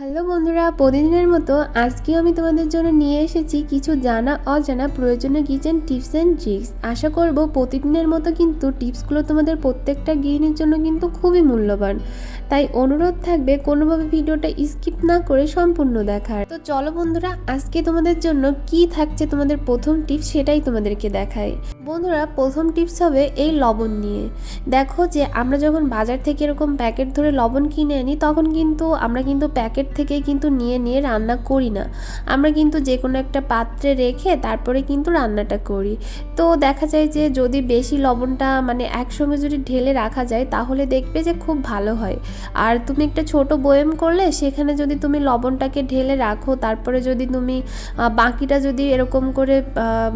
Hello বন্ধুরা, প্রতিদিনের মতো আজকেও আমি তোমাদের জন্য নিয়ে এসেছি কিছু জানা অজানা প্রয়োজনীয় কিচেন টিপস অ্যান্ড ট্রিক্স আশা করব প্রতিদিনের মতো কিন্তু টিপসগুলো তোমাদের প্রত্যেকটা গৃহিণীর জন্য কিন্তু খুবই মূল্যবান। তাই অনুরোধ থাকবে কোনোভাবে ভিডিওটা স্কিপ না করে সম্পূর্ণ দেখার। তো চলো বন্ধুরা, আজকে তোমাদের জন্য কি থাকছে তোমাদের প্রথম টিপস সেটাই তোমাদেরকে দেখাই। বন্ধুরা, প্রথম টিপস হবে এই লবণ নিয়ে। দেখো যে আমরা যখন বাজার থেকে এরকম প্যাকেট ধরে লবণ কিনে আনি, তখন কিন্তু আমরা কিন্তু প্যাকেট থেকে কিন্তু নিয়ে নিয়ে রান্না করি না। আমরা কিন্তু যে কোনো একটা পাত্রে রেখে তারপরে কিন্তু রান্নাটা করি। তো দেখা যায় যে যদি বেশি লবণটা মানে একসঙ্গে যদি ঢেলে রাখা যায়, তাহলে দেখবে যে খুব ভালো হয়। আর তুমি একটা ছোট বয়েম করলে সেখানে যদি তুমি লবণটাকে ঢেলে রাখো, তারপরে যদি তুমি বাকিটা যদি এরকম করে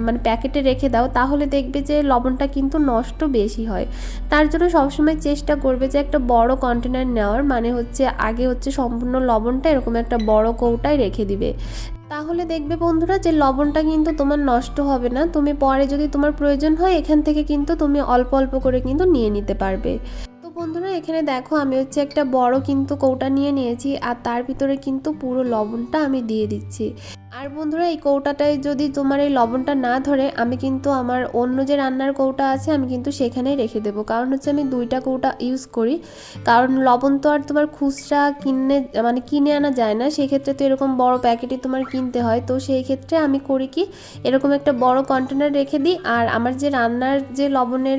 মানে প্যাকেটে রেখে দাও, তাহলে দেখবে যে লবণটা কিন্তু নষ্ট বেশি হয়। তার জন্য সবসময় চেষ্টা করবে যে একটা বড় কন্টেনার নেওয়ার মানে হচ্ছে আগে হচ্ছে সম্পূর্ণ লবণটা এরকম একটা বড় কৌটায় রেখে দিবে। তাহলে দেখবে বন্ধুরা যে লবণটা কিন্তু তোমার নষ্ট হবে না, তুমি পরে যদি তোমার প্রয়োজন হয় এখান থেকে কিন্তু তুমি অল্প অল্প করে কিন্তু নিয়ে নিতে পারবে। বন্ধুরা, এখানে দেখো আমি হচ্ছে একটা বড় কিন্তু কৌটা নিয়ে নিয়েছি আর তার ভিতরে কিন্তু পুরো লবণটা আমি দিয়ে দিচ্ছি। আর বন্ধুরা, এই কৌটাটায় যদি তোমার এই লবণটা না ধরে, আমি কিন্তু আমার অন্য যে রান্নার কৌটা আছে, আমি কিন্তু সেখানেই রেখে দেবো। কারণ হচ্ছে আমি দুইটা কৌটা ইউজ করি। কারণ লবণ তো আর তোমার খুচরা কিনে মানে কিনে আনা যায় না। সেক্ষেত্রে তো এরকম বড় প্যাকেটই তোমার কিনতে হয়। তো সেই ক্ষেত্রে আমি করি কি, এরকম একটা বড় কন্টেনার রেখে দিই। আর আমার যে রান্নার যে লবণের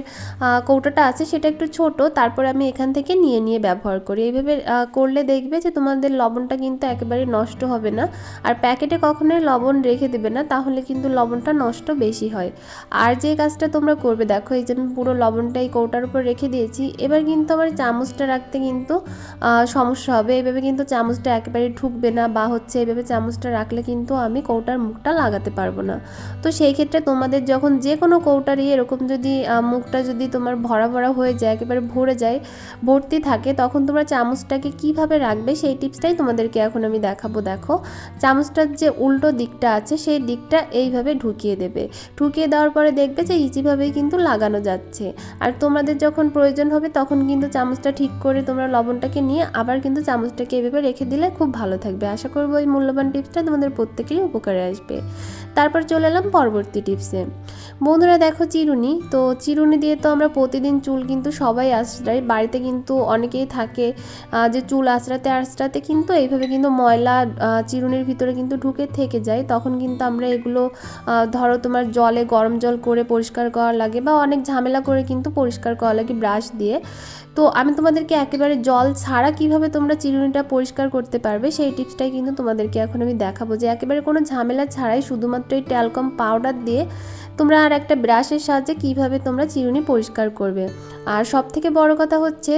কৌটাটা আছে, সেটা একটু ছোট, তারপরে আমি এখান থেকে নিয়ে নিয়ে ব্যবহার করি। এইভাবে করলে দেখবে যে তোমাদের লবণটা কিন্তু একেবারে নষ্ট হবে না। আর প্যাকেটে কখনোই লবণ রেখে দেবে না, তাহলে কিন্তু লবণটা নষ্ট বেশি হয়। আর যে কাজটা তোমরা করবে, দেখো এই যে আমি পুরো লবণটা এই কৌটার উপর রেখে দিয়েছি। এবার কিন্তু আমার চামচটা রাখতে কিন্তু সমস্যা হবে। এভাবে কিন্তু চামচটা একেবারে ঢুকবে না বা হচ্ছে এভাবে চামচটা রাখলে কিন্তু আমি কৌটার মুখটা লাগাতে পারব না। তো সেই ক্ষেত্রে তোমাদের যখন যে কোনো কৌটারই এরকম যদি মুখটা যদি তোমার ভরা ভরা হয়ে যায়, একেবারে ভরে যায়, ভর্তি থাকে, তখন তোমরা চামচটাকে কীভাবে রাখবে সেই টিপসটাই তোমাদেরকে এখন আমি দেখাবো। দেখো, চামচটার যে উল্টো দিকটা আছে, সেই দিকটা এইভাবে ঢুকিয়ে দেবে। ঢুকিয়ে দেওয়ার পরে দেখবে যে ইজিভাবেই কিন্তু লাগানো যাচ্ছে। আর তোমাদের যখন প্রয়োজন হবে তখন কিন্তু চামচটা ঠিক করে তোমরা লবণটাকে নিয়ে আবার কিন্তু চামচটাকে এভাবে রেখে দিলে খুব ভালো থাকবে। আশা করব এই মূল্যবান টিপসটা তোমাদের প্রত্যেকেরই উপকারে আসবে। তারপর চলে এলাম পরবর্তী টিপসে। বন্ধুরা দেখো চিরুনি, তো চিরুনি দিয়ে তো আমরা প্রতিদিন চুল কিন্তু সবাই আশ্রাই বাড়িতে কিন্তু অনেকেই থাকে যে চুল আঁচড়াতে আঁচড়াতে কিন্তু এইভাবে কিন্তু ময়লা চিরুনির ভিতরে কিন্তু ঢুকে থেকে যায়, তখন কিন্তু আমরা এগুলো ধরো তোমার জলে গরম জল করে পরিষ্কার করা লাগে বা অনেক ঝামেলা করে কিন্তু পরিষ্কার করা লাগে ব্রাশ দিয়ে। তো আমি তোমাদেরকে একেবারে জল ছাড়া কীভাবে তোমরা চিরুনিটা পরিষ্কার করতে পারবে, সেই টিপসটাই কিন্তু তোমাদেরকে এখন আমি দেখাবো যে একেবারে কোনো ঝামেলা ছাড়াই শুধুমাত্র এই ট্যালকম পাউডার দিয়ে তোমরা আর একটা ব্রাশের সাহায্যে কীভাবে তোমরা চিরুনি পরিষ্কার করবে। আর সব থেকে বড় কথা হচ্ছে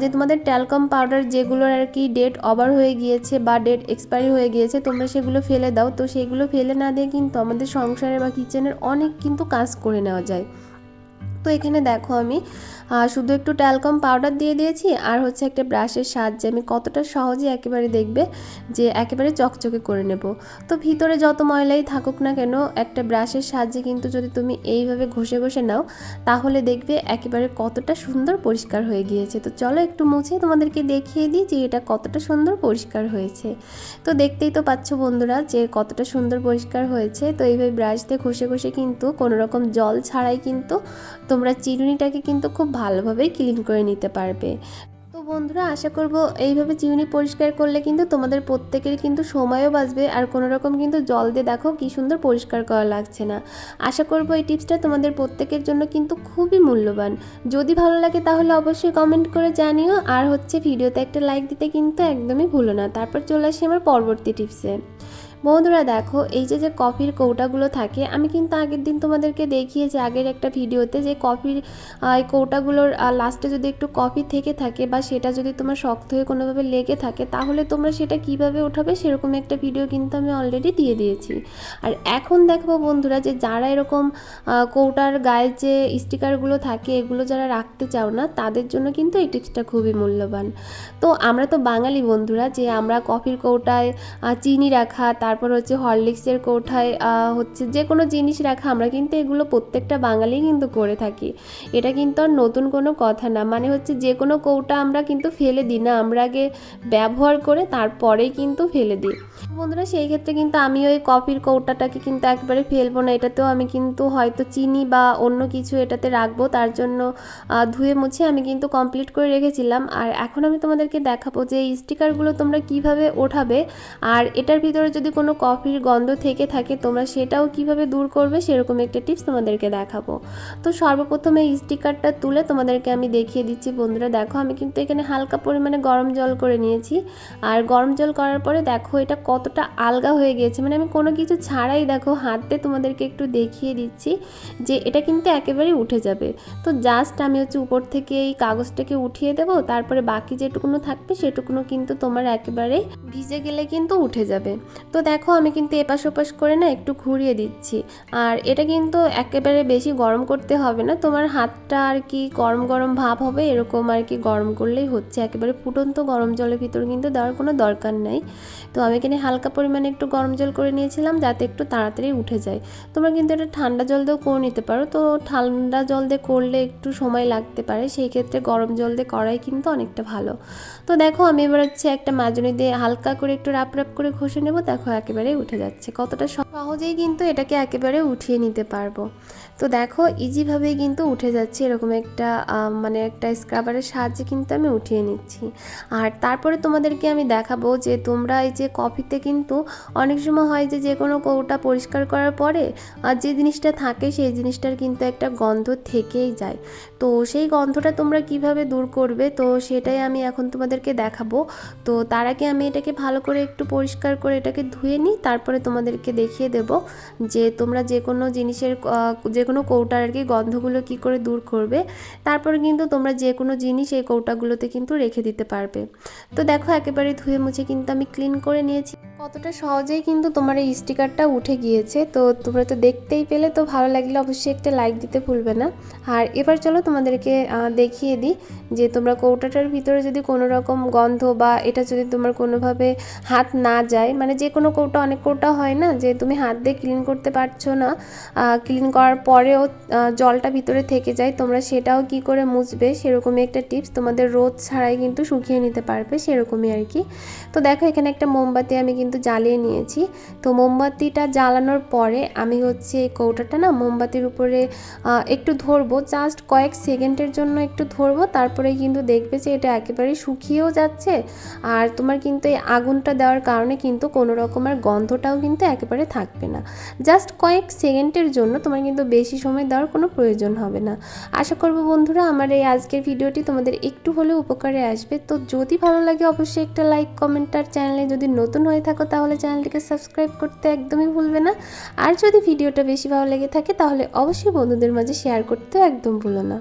যে তোমাদের ট্যালকম পাউডার যেগুলোর আর কি ডেট ওভার হয়ে গিয়েছে বা ডেট এক্সপায়ারি হয়ে গিয়েছে, তোমরা সেগুলো ফেলে দাও। তো সেগুলো ফেলে না দিয়ে কিন্তু আমাদের সংসারে বা কিচেনের অনেক কিন্তু কাজ করে নেওয়া যায়। তো এখানে দেখো আমি শুধু একটু ট্যালকম পাউডার দিয়ে দিয়েছি, আর হচ্ছে একটা ব্রাশের সাহায্যে আমি কতটা সহজে একেবারে দেখবে যে একেবারে চকচকে করে নেব। তো ভিতরে যত ময়লাই থাকুক না কেন, একটা ব্রাশের সাহায্যে কিন্তু যদি তুমি এইভাবে ঘষে ঘষে নাও, তাহলে দেখবে একেবারে কতটা সুন্দর পরিষ্কার হয়ে গিয়েছে। তো চলো একটু মুছে তোমাদেরকে দেখিয়ে দিই যে এটা কতটা সুন্দর পরিষ্কার হয়েছে। তো দেখতেই তো পাচ্ছ বন্ধুরা যে কতটা সুন্দর পরিষ্কার হয়েছে। তো এইভাবে ব্রাশ দিয়ে ঘষে ঘষে কিন্তু কোনো রকম জল ছাড়াই কিন্তু তোমরা চিরুনিটাকে কিন্তু খুব ভালোভাবেই ক্লিন করে নিতে পারবে। তো বন্ধুরা, আশা করব এইভাবে চিরুনি পরিষ্কার করলে কিন্তু তোমাদের প্রত্যেকের কিন্তু সময়ও বাঁচবে আর কোনো রকম কিন্তু জল দিয়ে দেখো কি সুন্দর পরিষ্কার করা লাগছে না। আশা করব এই টিপসটা তোমাদের প্রত্যেকের জন্য কিন্তু খুবই মূল্যবান। যদি ভালো লাগে তাহলে অবশ্যই কমেন্ট করে জানিও। আর হচ্ছে ভিডিওতে একটা লাইক দিতে কিন্তু একদমই ভুলো না। তারপর চলে আসি আমার পরবর্তী টিপসে। বন্ধুরা দেখো, এই যে যে কফির কৌটাগুলো থাকে, আমি কিন্তু আগের দিন তোমাদেরকে দেখিয়েছি আগের একটা ভিডিওতে যে কফির এই কৌটাগুলোর লাস্টে যদি একটু কফি থেকে থাকে বা সেটা যদি তোমার শক্ত হয়ে কোনোভাবে লেগে থাকে, তাহলে তোমরা সেটা কীভাবে ওঠাবে সেরকম একটা ভিডিও কিন্তু আমি অলরেডি দিয়ে দিয়েছি। আর এখন দেখব বন্ধুরা যে যারা এরকম কৌটার গায়ে যে স্টিকারগুলো থাকে, এগুলো যারা রাখতে চাও না, তাদের জন্য কিন্তু এই টিপসটা খুবই মূল্যবান। তো আমরা তো বাঙালি বন্ধুরা যে আমরা কফির কৌটায় চিনি রাখা, তারপর তারপর হচ্ছে হরলিক্সের কৌঠায় হচ্ছে যে কোনো জিনিস রাখা, আমরা কিন্তু এগুলো প্রত্যেকটা বাঙালি কিন্তু করে থাকি। এটা কিন্তু আর নতুন কোনো কথা না। মানে হচ্ছে যে কোনো কৌটা আমরা কিন্তু ফেলে দিই না। আমরা আগে ব্যবহার করে তারপরেই কিন্তু ফেলে দিই। বন্ধুরা, সেই ক্ষেত্রে কিন্তু আমি ওই কফির কৌটাটাকে কিন্তু একবারে ফেলব না। এটাতেও আমি কিন্তু হয়তো চিনি বা অন্য কিছু এটাতে রাখব। তার জন্য ধুয়ে মুছে আমি কিন্তু কমপ্লিট করে রেখেছিলাম। আর এখন আমি তোমাদেরকে দেখাবো যে এই স্টিকারগুলো তোমরা কীভাবে ওঠাবে। আর এটার ভিতরে যদি কোনো কফির গন্ধ থেকে থাকে, তোমরা সেটাও কীভাবে দূর করবে সেরকম একটা টিপস তোমাদেরকে দেখাবো। তো সর্বপ্রথমে স্টিকারটা তুলে তোমাদেরকে আমি দেখিয়ে দিচ্ছি বন্ধুরা। দেখো আমি কিন্তু এখানে হালকা পরিমাণে গরম জল করে নিয়েছি। আর গরম জল করার পরে দেখো এটা কতটা আলগা হয়ে গিয়েছে। মানে আমি কোনো কিছু ছাড়াই দেখো হাতে তোমাদেরকে একটু দেখিয়ে দিচ্ছি যে এটা কিন্তু একেবারেই উঠে যাবে। তো জাস্ট আমি হচ্ছে উপর থেকে এই কাগজটাকে উঠিয়ে দেবো, তারপরে বাকি যেটুকুনো থাকবে সেটুকুনো কিন্তু তোমার একেবারে ভিজে গেলে কিন্তু উঠে যাবে। তো দেখো, আমি কিন্তু এপাশ ওপাশ করে না একটু ঘুরিয়ে দিচ্ছি। আর এটা কিন্তু একেবারে বেশি গরম করতে হবে না। তোমার হাতটা আর কি গরম গরম ভাব হবে, এরকম আর কি গরম করলেই হচ্ছে। একেবারে ফুটন্ত গরম জলের ভিতর কিন্তু দেওয়ার কোনো দরকার নাই। তো আমি এখানে হালকা পরিমাণে একটু গরম জল করে নিয়েছিলাম, যাতে একটু তাড়াতাড়ি উঠে যায়। তোমরা কিন্তু এটা ঠান্ডা জল দিয়েও করে নিতে পারো। তো ঠান্ডা জল দিয়ে করলে একটু সময় লাগতে পারে। সেই ক্ষেত্রে গরম জল দিয়ে করাই কিন্তু অনেকটা ভালো। তো দেখো, আমি এবার হচ্ছে একটা মাজনি দিয়ে হালকা করে একটু রাপ রাপ করে ঘষে নেব। দেখো একেবারে উঠে যাচ্ছে। কতটা সহজেই কিন্তু এটাকে একেবারে উঠিয়ে নিতে পারব। তো দেখো ইজিভাবেই কিন্তু উঠে যাচ্ছে এরকম একটা মানে একটা স্ক্রাবারের সাহায্যে কিন্তু আমি উঠিয়ে নিচ্ছি। আর তারপরে তোমাদেরকে আমি দেখাবো যে তোমরা এই যে কফিতে কিন্তু অনেক সময় হয় যে যে কোনো কৌটা পরিষ্কার করার পরে আর যে জিনিসটা থাকে সেই জিনিসটার কিন্তু একটা গন্ধ থেকেই যায়। তো সেই গন্ধটা তোমরা কীভাবে দূর করবে, তো সেটাই আমি এখন তোমাদেরকে দেখাবো। তো তার আগে আমি এটাকে ভালো করে একটু পরিষ্কার করে এটাকে ধুয়ে নিই, তারপরে তোমাদেরকে দেখিয়ে দেব যে তোমরা যে কোনো জিনিসের যে কোনো কৌটার আর কি গন্ধগুলো কি করে দূর করবে, তারপরে কিন্তু তোমরা যে কোনো জিনিস এই কৌটাগুলোতে কিন্তু রেখে দিতে পারবে। তো দেখো একেবারে ধুয়ে মুছে কিন্তু আমি ক্লিন করে নিয়েছি। কতটা সহজেই কিন্তু তোমার এই স্টিকারটা উঠে গিয়েছে। তো তোমরা তো দেখতেই পেলে, তো ভালো লাগলে অবশ্যই একটা লাইক দিতে ভুলবে না। আর এবার চলো তোমাদেরকে দেখিয়ে দিই যে তোমরা কৌটাটার ভিতরে যদি কোনো রকম গন্ধ বা এটা যদি তোমার কোনোভাবে হাত না যায় মানে যে কোনো কৌটা, অনেক কৌটা হয় না যে তুমি হাত দিয়ে ক্লিন করতে পারছ না ক্লিন করার পরেও জলটা ভিতরে থেকে যায়, তোমরা সেটাও কি করে মুছবে সেরকমই একটা টিপস তোমাদের রোদ ছাড়াই কিন্তু শুকিয়ে নিতে পারবে সেরকমই আর কি। তো দেখো এখানে একটা মোমবাতি আমি কিন্তু জ্বালিয়ে নিয়েছি। তো মোমবাতিটা জ্বালানোর পরে আমি হচ্ছে এই কৌটাটা না মোমবাতির উপরে একটু ধরবো। জাস্ট কয়েক সেকেন্ডের জন্য একটু ধরবো। তারপরে কিন্তু দেখবে যে এটা একেবারে শুকিয়েও যাচ্ছে। আর তোমার কিন্তু এই আগুনটা দেওয়ার কারণে কিন্তু কোনো রকমের গন্ধটাও কিন্তু একেবারে থাকবে না। জাস্ট কয়েক সেকেন্ডের জন্য তোমার কিন্তু বেশি সময় দেওয়ার কোনো প্রয়োজন হবে না। আশা করব বন্ধুরা আমার এই আজকের ভিডিওটি তোমাদের একটু হলেও উপকারে আসবে। তো যদি ভালো লাগে অবশ্যই একটা লাইক কমেন্ট আর চ্যানেলে যদি নতুন হয়ে থাকো, তাহলে চ্যানেলটিকে সাবস্ক্রাইব করতে একদমই ভুলবে না। আর যদি ভিডিওটা বেশি ভালো লেগে থাকে, তাহলে অবশ্যই বন্ধুদের মাঝে শেয়ার করতেও একদম ভুলো না।